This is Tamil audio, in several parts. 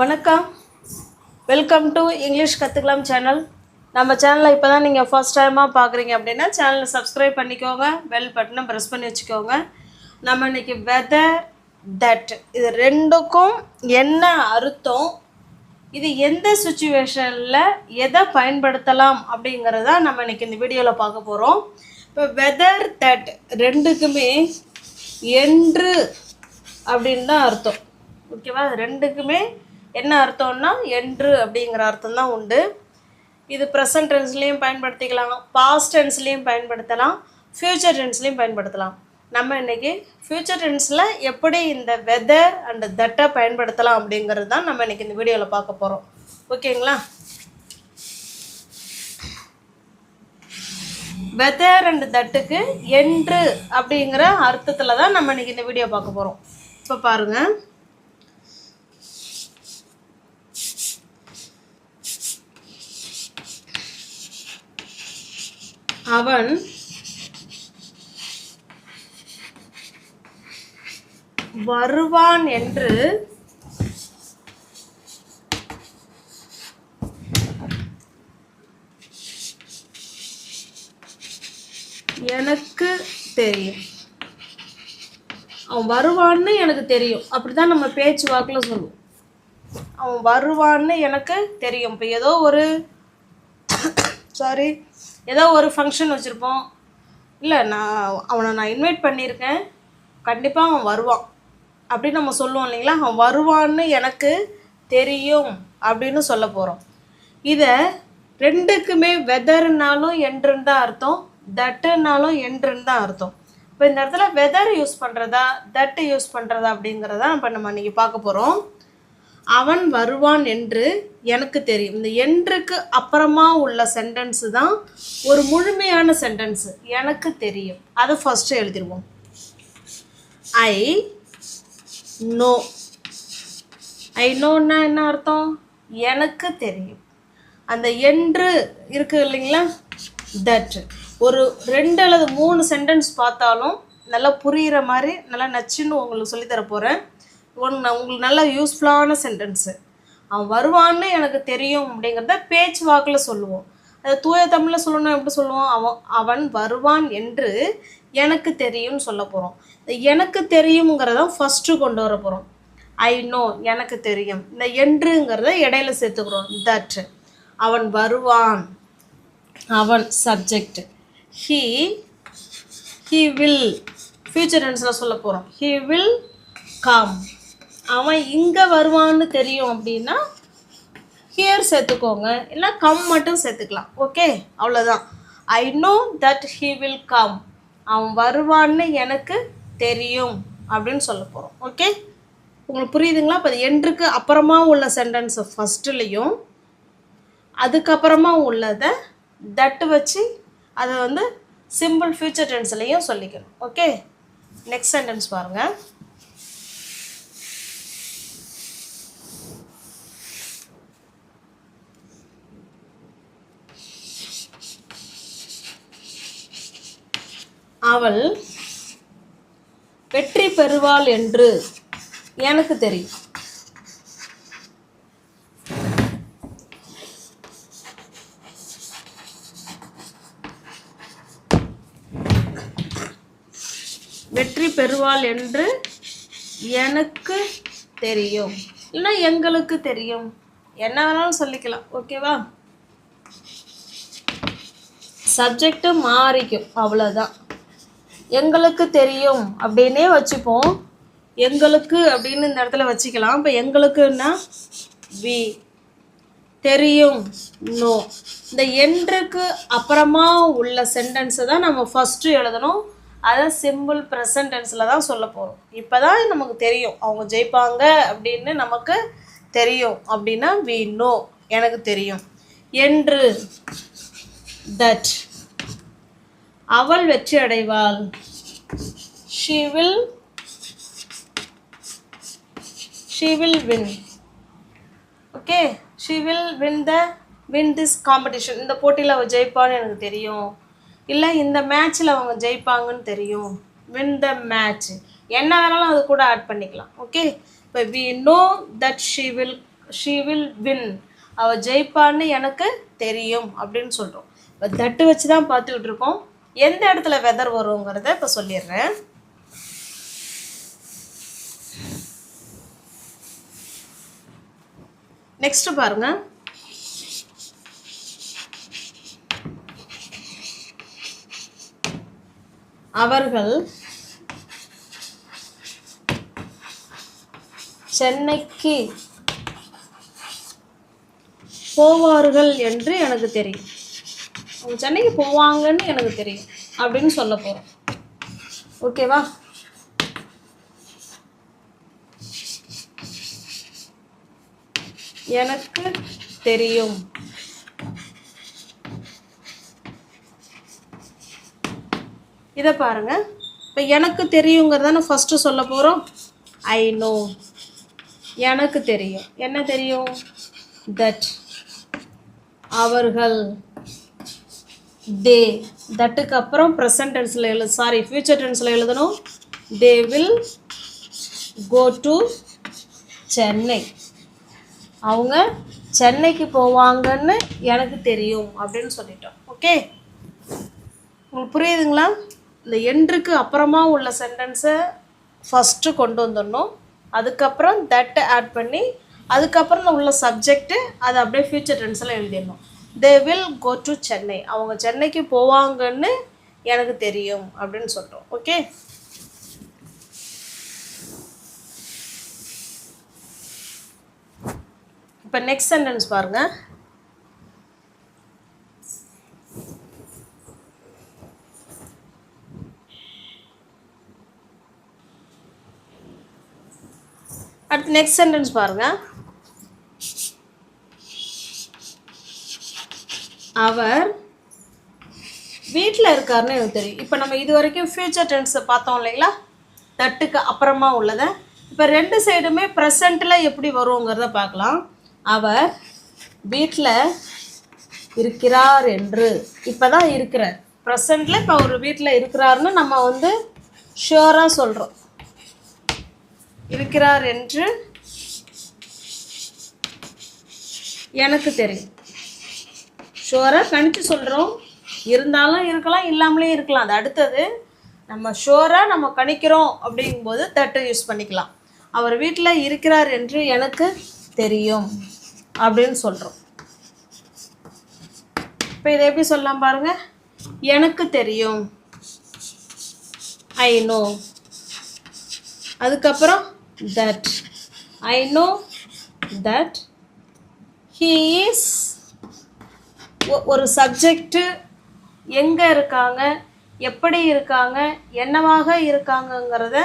வணக்கம். வெல்கம் டு இங்கிலீஷ் கற்றுக்கலாம் சேனல் நம்ம சேனலை இப்போ தான் நீங்கள் ஃபஸ்ட் டைமாக பார்க்குறீங்க அப்படின்னா சேனலை சப்ஸ்கிரைப் பண்ணிக்கோங்க. பெல் பட்டனை ப்ரெஸ் பண்ணி வச்சுக்கோங்க. நம்ம இன்னைக்கு வெதர் தட் இது ரெண்டுக்கும் என்ன அர்த்தம்? இது எந்த சுச்சுவேஷனில் எதை பயன்படுத்தலாம் அப்படிங்கிறத நம்ம இன்றைக்கி இந்த வீடியோவில் பார்க்க போகிறோம் இப்போ வெதர் தட் ரெண்டுக்குமே என்று அப்படின்னு தான் அர்த்தம். ஓகேவா ரெண்டுக்குமே என்ன அர்த்தம்னா என்று அப்படிங்கிற அர்த்தம் தான் உண்டு. இது ப்ரெசன்ட் டென்ஸ்லேயும் பயன்படுத்திக்கலாம் பாஸ்ட் டென்ஸ்லேயும் பயன்படுத்தலாம் ஃப்யூச்சர் டென்ஸ்லேயும் பயன்படுத்தலாம். நம்ம இன்னைக்கு ஃப்யூச்சர் டென்ஸில் எப்படி இந்த வெதர் அண்ட் தட்டை பயன்படுத்தலாம் அப்படிங்கிறது தான் நம்ம இன்றைக்கி இந்த வீடியோவில் பார்க்க போகிறோம் ஓகேங்களா வெதர் அண்ட் தட்டுக்கு என்று அப்படிங்கிற அர்த்தத்தில் தான் நம்ம இன்றைக்கி இந்த வீடியோ பார்க்க போகிறோம் இப்போ பாருங்கள் அவன் வருவான் என்று எனக்கு தெரியும். அவன் வருவான்னு எனக்கு தெரியும். அப்படிதான் நம்ம பேச்சு வாக்கில் சொல்லுவோம். அவன் வருவான்னு எனக்கு தெரியும். இப்போ ஏதோ ஒரு சாரி ஏதோ ஒரு ஃபங்க்ஷன் வச்சுருப்போம். இல்லை நான் அவனை நான் இன்வைட் பண்ணியிருக்கேன். கண்டிப்பாக அவன் வருவான். அப்படின்னு நம்ம சொல்லுவோம் இல்லைங்களா? அவன் வருவான்னு எனக்கு தெரியும் அப்படின்னு சொல்ல போகிறோம் இதை ரெண்டுக்குமே வெதர்னாலும் என்றுன்னு தான் அர்த்தம் தட்டுனாலும் என்றுன்னு தான் அர்த்தம். இப்போ இந்த இடத்துல வெதர் யூஸ் பண்ணுறதா தட்டு யூஸ் பண்ணுறதா அப்படிங்கிறதான் இப்போ நம்ம இன்றைக்கி பார்க்க போகிறோம் அவன் வருவான் என்று எனக்கு தெரியும். இந்த என்றுக்கு அப்புறமா உள்ள சென்டென்ஸு தான் ஒரு முழுமையான சென்டென்ஸு எனக்கு தெரியும். அதை ஃபஸ்ட்டு எழுதிடுவோம் ஐ நோ ஐ நோன்னா என்ன அர்த்தம்? எனக்கு தெரியும். அந்த என்று இருக்கு இல்லைங்களா? தட் ஒரு ரெண்டு அல்லது மூணு சென்டென்ஸ் பார்த்தாலும் நல்லா புரிகிற மாதிரி நல்லா நச்சுன்னு உங்களுக்கு சொல்லித்தர போகிறேன் ஒன்று உங்களுக்கு நல்ல யூஸ்ஃபுல்லான சென்டென்ஸு அவன் வருவான்னு எனக்கு தெரியும் அப்படிங்கிறத பேச்சு வாக்கில் சொல்லுவோம். அதை தூய தமிழில் சொல்லணும் எப்படி சொல்லுவோம்? அவன் அவன் வருவான் என்று எனக்கு தெரியும்னு சொல்ல போகிறோம் இந்த எனக்கு தெரியுங்கிறத ஃபஸ்ட்டு கொண்டு வர போகிறோம் ஐ நோ எனக்கு தெரியும். இந்த என்றுங்கிறத இடையில சேர்த்துக்கிறோம். தட் அவன் வருவான். அவன் subject he he will future டென்ஸில் சொல்ல போகிறோம் ஹீ வில் கம் அவன் இங்கே வருவான்னு தெரியும் அப்படின்னா ஹியர் சேர்த்துக்கோங்க. இல்லை கம் மட்டும் சேர்த்துக்கலாம். ஓகே அவ்வளோதான் I know that he will come அவன் வருவான்னு எனக்கு தெரியும் அப்படின்னு சொல்ல போகிறோம் ஓகே உங்களுக்கு புரியுதுங்களா? இப்போ என்றுக்கு அப்புறமா உள்ள சென்டென்ஸ் ஃபஸ்ட்டுலேயும் அதுக்கப்புறமா உள்ளதை தட்டு வச்சு அதை வந்து சிம்பிள் ஃபியூச்சர் டென்ஸ்லையும் சொல்லிக்கணும். ஓகே நெக்ஸ்ட் சென்டென்ஸ் பாருங்கள் அவள் வெற்றி பெறுவாள் என்று எனக்கு தெரியும். வெற்றி பெறுவாள் என்று எனக்கு தெரியும். இல்லைன்னா எங்களுக்கு தெரியும். என்ன வேணாலும் சொல்லிக்கலாம். ஓகேவா? சப்ஜெக்ட்டு மாறிக்கும். அவ்வளோதான் எங்களுக்கு தெரியும் அப்படின்னே வச்சுப்போம். எங்களுக்கு அப்படின்னு இந்த இடத்துல வச்சுக்கலாம். இப்போ எங்களுக்குன்னா வி தெரியும் நோ இந்த என்றுக்கு அப்புறமா உள்ள சென்டென்ஸை தான் நம்ம ஃபஸ்ட்டு எழுதணும். அதை சிம்பிள் ப்ரெசன்ட் டென்ஸில் தான் சொல்ல போகிறோம் இப்போ தான் நமக்கு தெரியும். அவங்க ஜெயிப்பாங்க அப்படின்னு நமக்கு தெரியும். அப்படின்னா வி நோ எனக்கு தெரியும். என்று தட் அவள் வெற்றி அடைவாள். She will she will win okay she will win the win this competition இந்த போட்டியில் அவள் ஜெயிப்பான்னு எனக்கு தெரியும். இல்லை இந்த மேட்ச்சில் அவங்க ஜெயிப்பாங்கன்னு தெரியும். வின் த மேட்ச் என்ன வேணாலும் அது கூட ஆட் பண்ணிக்கலாம். ஓகே இப்போ we know that she will she will win அவள் ஜெயிப்பான்னு எனக்கு தெரியும் அப்படின்னு சொல்கிறோம் இப்போ தட்டு வச்சு தான் பார்த்துக்கிட்டு இருக்கோம். எந்த இடத்துல வெதர் வருங்கிறத இப்போ சொல்லிடுறேன். நெக்ஸ்ட் பாருங்க. அவர்கள் சென்னைக்கு போவார்கள் என்று எனக்கு தெரியும். அவங்க சென்னைக்கு போவாங்கன்னு எனக்கு தெரியும் அப்படின்னு சொல்ல போகிறோம் ஓகேவா? எனக்கு தெரியும். இதை பாருங்க. இப்போ எனக்கு தெரியுங்கிறத நான் ஃபஸ்ட்டு சொல்ல போகிறோம் ஐ நோ எனக்கு தெரியும். என்ன தெரியும்? தட் அவர்கள். தே தட்டுக்கு அப்புறம் ப்ரெசன்ட் டென்ஸில் எழுது சாரி ஃப்யூச்சர் டென்ஸில் எழுதணும். They will go to Chennai அவங்க சென்னைக்கு போவாங்கன்னு எனக்கு தெரியும் அப்படின்னு சொல்லிட்டோம். ஓகே உங்களுக்கு புரியுதுங்களா? இந்த என்ட்ருக்கு அப்புறமா உள்ள சென்டென்ஸை ஃபஸ்ட்டு கொண்டு வந்துடணும். அதுக்கப்புறம் தட்டை ஆட் பண்ணி அதுக்கப்புறம் உள்ள சப்ஜெக்ட்டு அதை அப்படியே ஃபியூச்சர் டென்ஸில் எழுதிடணும். They will go to Chennai அவங்க சென்னைக்கு போவாங்கன்னு எனக்கு தெரியும் அப்படின்னு சொல்கிறோம் ஓகே இப்போ நெக்ஸ்ட் சென்டென்ஸ் பாருங்கள் அடுத்து நெக்ஸ்ட் சென்டென்ஸ் பாருங்கள் அவர் வீட்டில் இருக்காருன்னு எனக்கு தெரியும். இப்போ நம்ம இது வரைக்கும் ஃபியூச்சர் டென்ஸை பார்த்தோம் இல்லைங்களா? தட்டுக்கு அப்புறமா உள்ளதை. இப்போ ரெண்டு சைடுமே ப்ரெசண்ட்டில் எப்படி வருங்கிறத பார்க்கலாம். அவர் வீட்டில் இருக்கிறார் என்று. இப்போ தான் இருக்கிறார் ப்ரெசண்ட்டில் இப்போ அவர் வீட்டில் இருக்கிறாருன்னு நம்ம வந்து ஷுவராக சொல்கிறோம் இருக்கிறார் என்று எனக்கு தெரியும். ஷுவராக கணித்து சொல்கிறோம் இருந்தாலும் இருக்கலாம் இல்லாமலே இருக்கலாம். அது அடுத்தது நம்ம ஷுவராக நம்ம கணிக்கிறோம் அப்படிங்கும்போது தட்டை யூஸ் பண்ணிக்கலாம். அவர் வீட்டில் இருக்கிறார் என்று எனக்கு தெரியும் அப்படின்னு சொல்கிறோம் இப்போ இதை எப்படி சொல்லலாம் பாருங்கள் எனக்கு தெரியும். ஐ நோ அதுக்கப்புறம் that I know that he is ஒரு சப்ஜெக்ட்டு எங்கே இருக்காங்க எப்படி இருக்காங்க என்னவாக இருக்காங்கங்கிறத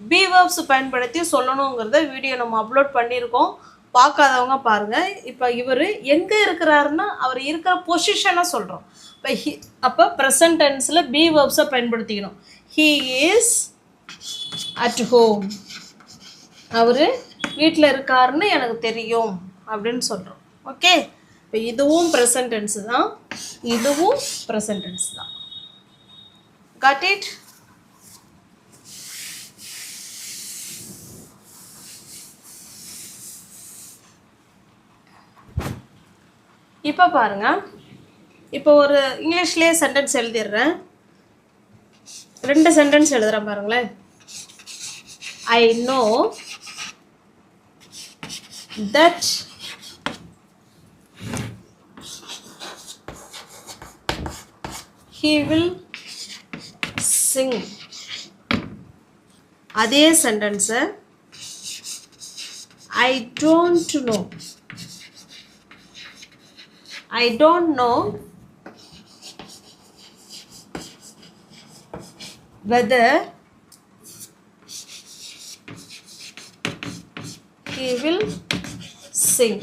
பிவேர்ப்ஸ் பயன்படுத்தி சொல்லணுங்கிறத வீடியோ நம்ம அப்லோட் பண்ணியிருக்கோம். பார்க்காதவங்க பாருங்கள் இப்போ இவர் எங்கே இருக்கிறாருன்னா அவர் இருக்கிற பொசிஷனை சொல்கிறோம் இப்போ ஹி அப்போ ப்ரெசன்ட் டென்ஸில் பி வேர்ப்ஸை பயன்படுத்திக்கணும். ஹீ இஸ் அட் ஹோம் அவர் வீட்டில் இருக்காருன்னு எனக்கு தெரியும் அப்படின்னு சொல்கிறோம் ஓகே இப்போ இதுவும் ப்ரெசன்ட் டென்ஸ் தான். இதுவும் ப்ரெசன்ட் டென்ஸ் தான். கட் இட் இப்போ பாருங்க. இப்போ ஒரு இங்கிலீஷ்லேயே சென்டென்ஸ் எழுதிடுறேன். ரெண்டு சென்டென்ஸ் எழுதுறேன் பாருங்களேன். I know that he will sing. அதே சென்டென்ஸை I don't know I don't know whether he will sing.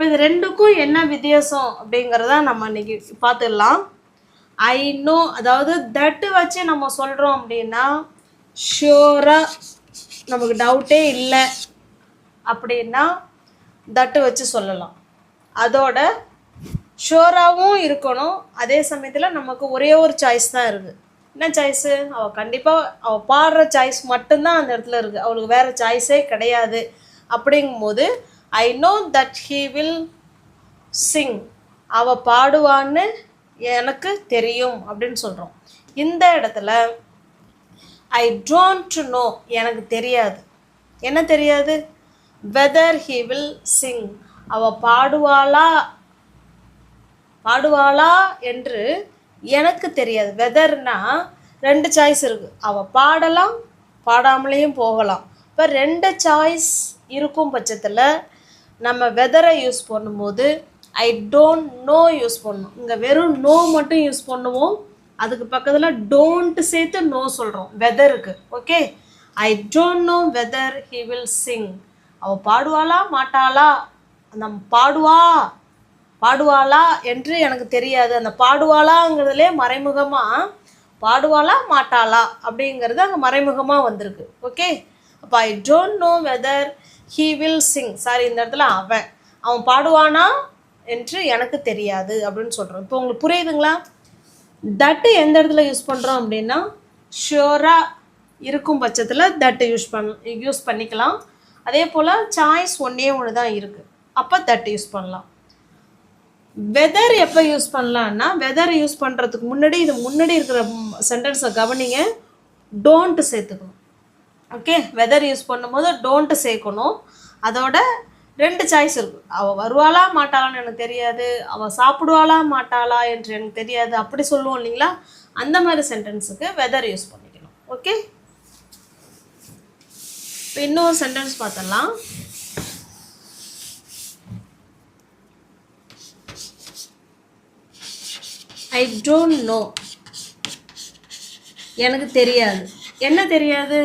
இப்போ இது ரெண்டுக்கும் என்ன வித்தியாசம் அப்படிங்கிறத நம்ம இன்னைக்கு பார்த்துடலாம். ஐ நோ அதாவது தட்டு வச்சு நம்ம சொல்கிறோம் அப்படின்னா ஷியோராக நமக்கு டவுட்டே இல்லை அப்படின்னா தட்டு வச்சு சொல்லலாம். அதோட ஷோராகவும் இருக்கணும். அதே சமயத்தில் நமக்கு ஒரே ஒரு சாய்ஸ் தான் இருக்குது என்ன சாய்ஸு அவள் கண்டிப்பாக அவள் பாடுற சாய்ஸ் மட்டும்தான் அந்த இடத்துல இருக்குது அவளுக்கு வேறு சாய்ஸே கிடையாது. அப்படிங்கும்போது I know that he will sing அவ பாடுவான்னு எனக்கு தெரியும் அப்படின்னு சொல்கிறோம் இந்த இடத்துல ஐ டோன்ட் நோ எனக்கு தெரியாது. என்ன தெரியாது? வெதர் ஹி வில் சிங் அவ பாடுவாளா? பாடுவாளா என்று எனக்கு தெரியாது. வெதர்னா ரெண்டு சாய்ஸ் இருக்குது அவள் பாடலாம் பாடாமலேயும் போகலாம். இப்போ ரெண்டு சாய்ஸ் இருக்கும் பட்சத்தில் நம்ம வெதரை யூஸ் பண்ணும்போது ஐ டோன்ட் நோ யூஸ் பண்ணணும். இங்கே வெறும் நோ மட்டும் யூஸ் பண்ணுவோம். அதுக்கு பக்கத்தில் டோன்ட் சேர்த்து நோ சொல்கிறோம் வெதருக்கு okay I don't know whether he will sing அவள் பாடுவாளா மாட்டாளா? நம் பாடுவா பாடுவாளா என்று எனக்கு தெரியாது. அந்த பாடுவாளாங்கிறதுலே மறைமுகமாக பாடுவாளா மாட்டாளா அப்படிங்கிறது அங்கே மறைமுகமாக வந்திருக்கு ஓகே அப்போ I don't know whether he will sing sorry இந்த இடத்துல அவன். அவன் பாடுவானா என்று எனக்கு தெரியாது அப்படின்னு சொல்கிறோம் இப்போ உங்களுக்கு புரியுதுங்களா? தட்டு எந்த இடத்துல யூஸ் பண்ணுறோம் அப்படின்னா ஷியோராக இருக்கும் பட்சத்தில் தட்டு யூஸ் பண் யூஸ் பண்ணிக்கலாம். அதே போல் சாய்ஸ் ஒன்றே ஒன்று தான் இருக்குது அப்போ தட்டு யூஸ் பண்ணலாம். வெதர் எப்போ யூஸ் பண்ணலான்னா வெதர் யூஸ் பண்ணுறதுக்கு முன்னாடி இது முன்னாடி இருக்கிற சென்டென்ஸை கவனிங்க. டோன்ட்டு சேர்த்துக்கணும். ஓகே வெதர் யூஸ் பண்ணும்போது டோன்ட்டு சேர்க்கணும். அதோட ரெண்டு சாய்ஸ் இருக்குது அவள் வருவாளா மாட்டாளான்னு எனக்கு தெரியாது. அவள் சாப்பிடுவாளா மாட்டாளா என்று எனக்கு தெரியாது. அப்படி சொல்லுவோம் இல்லைங்களா? அந்த மாதிரி சென்டென்ஸுக்கு வெதர் யூஸ் பண்ணிக்கணும். ஓகே இப்போ இன்னொரு சென்டென்ஸ் பார்த்தலாம் ஐ டோன்ட் நோ எனக்கு தெரியாது. என்ன தெரியாது?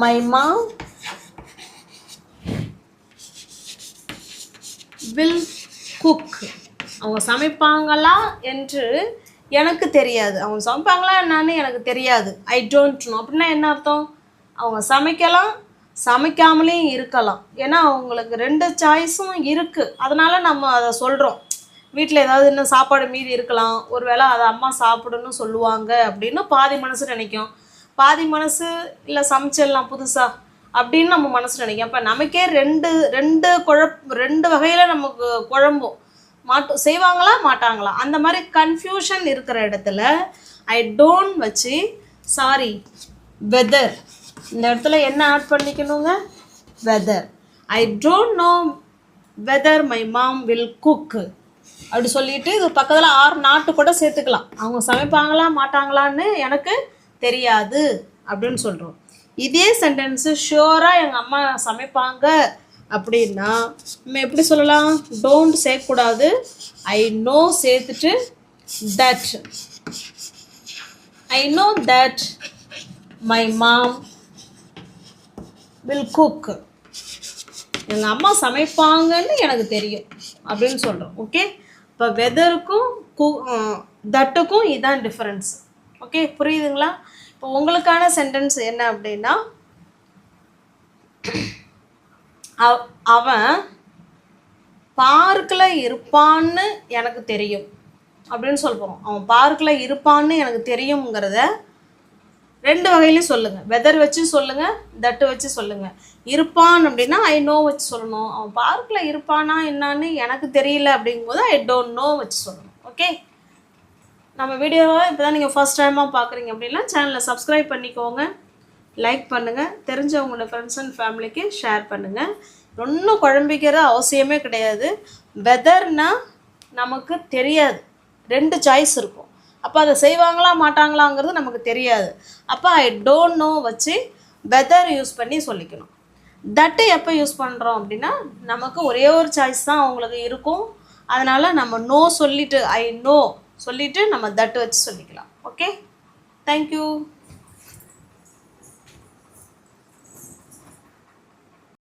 மை mom வில் குக் அவங்க சமைப்பாங்களா என்று எனக்கு தெரியாது. அவங்க சமைப்பாங்களா என்னன்னு எனக்கு தெரியாது. ஐ டோன்ட் நோ அப்படின்னா என்ன அர்த்தம்? அவங்க சமைக்கலாம் சமைக்காமலேயும் இருக்கலாம். ஏன்னா அவங்களுக்கு ரெண்டு சாய்ஸும் இருக்குது அதனால் நம்ம அதை சொல்கிறோம் வீட்டில் ஏதாவது இன்னும் சாப்பாடு மீதி இருக்கலாம். ஒருவேளை அதை அம்மா சாப்பிடுன்னு சொல்லுவாங்க அப்படின்னு பாதி மனசு நினைக்கும். பாதி மனசு இல்லை சமைச்சிடலாம் புதுசாக அப்படின்னு நம்ம மனசு நினைக்கும். அப்போ நமக்கே ரெண்டு ரெண்டு குழப் ரெண்டு வகையில் நமக்கு குழம்பும். மாட்டு செய்வாங்களா மாட்டாங்களா? அந்த மாதிரி கன்ஃபியூஷன் இருக்கிற இடத்துல ஐ டோன்ட் வச்சு சாரி வெதர் இந்த இடத்துல என்ன add பண்ணிக்கணுங்க? Whether I don't know whether my mom will cook அப்படி சொல்லிட்டு இது பக்கத்தில் ஆறு நாட்டு கூட சேர்த்துக்கலாம். அவங்க சமைப்பாங்களா மாட்டாங்களான்னு எனக்கு தெரியாது அப்படின்னு சொல்கிறோம் இதே சென்டென்ஸு ஷியோராக எங்கள் அம்மா சமைப்பாங்க அப்படின்னா நம்ம எப்படி சொல்லலாம்? டோன்ட் சேர்க்கக்கூடாது. ஐ நோ சேர்த்துட்டு that I know that my mom will cook எங்கள் அம்மா சமைப்பாங்கன்னு எனக்கு தெரியும் அப்படின்னு சொல்கிறோம் ஓகே இப்போ வெதருக்கும் கு தட்டுக்கும் இதுதான் டிஃப்ரென்ஸ் ஓகே புரியுதுங்களா? இப்போ உங்களுக்கான சென்டென்ஸ் என்ன அப்படின்னா அவ- அவன் பார்க்கில் இருப்பான்னு எனக்கு தெரியும். அப்படின்னு சொல்ல போகிறோம் அவன் பார்க்கில் இருப்பான்னு எனக்கு தெரியுங்கிறத ரெண்டு வகையிலையும் சொல்லுங்கள் வெதர் வச்சு சொல்லுங்கள் தட்டு வச்சு சொல்லுங்கள் இருப்பான் அப்படின்னா ஐ நோ வச்சு சொல்லணும். அவன் பார்க்கில் இருப்பானா என்னான்னு எனக்கு தெரியல அப்படிங்கும்போது ஐ டோன்ட் நோ வச்சு சொல்லணும். ஓகே நம்ம வீடியோவை இப்போ தான் நீங்கள் ஃபஸ்ட் டைமாக பார்க்குறீங்க அப்படின்னா சேனலை சப்ஸ்கிரைப் பண்ணிக்கோங்க. லைக் பண்ணுங்கள் தெரிஞ்சவங்களோட ஃப்ரெண்ட்ஸ் அண்ட் ஃபேமிலிக்கு ஷேர் பண்ணுங்கள் ஒன்றும் குழம்பிக்கிற அவசியமே கிடையாது. வெதர்னால் நமக்கு தெரியாது. ரெண்டு சாய்ஸ் இருக்கும். அப்போ அதை செய்வாங்களா மாட்டாங்களாங்கிறது நமக்கு தெரியாது. அப்போ ஐ டோன்ட் நோ வச்சு வெதர் யூஸ் பண்ணி சொல்லிக்கணும். தட்டு எப்போ யூஸ் பண்ணுறோம் அப்படின்னா நமக்கு ஒரே ஒரு சாய்ஸ் தான் அவங்களுக்கு இருக்கும். அதனால் நம்ம நோ சொல்லிட்டு ஐ நோ சொல்லிவிட்டு நம்ம தட்டு வச்சு சொல்லிக்கலாம். Okay thank you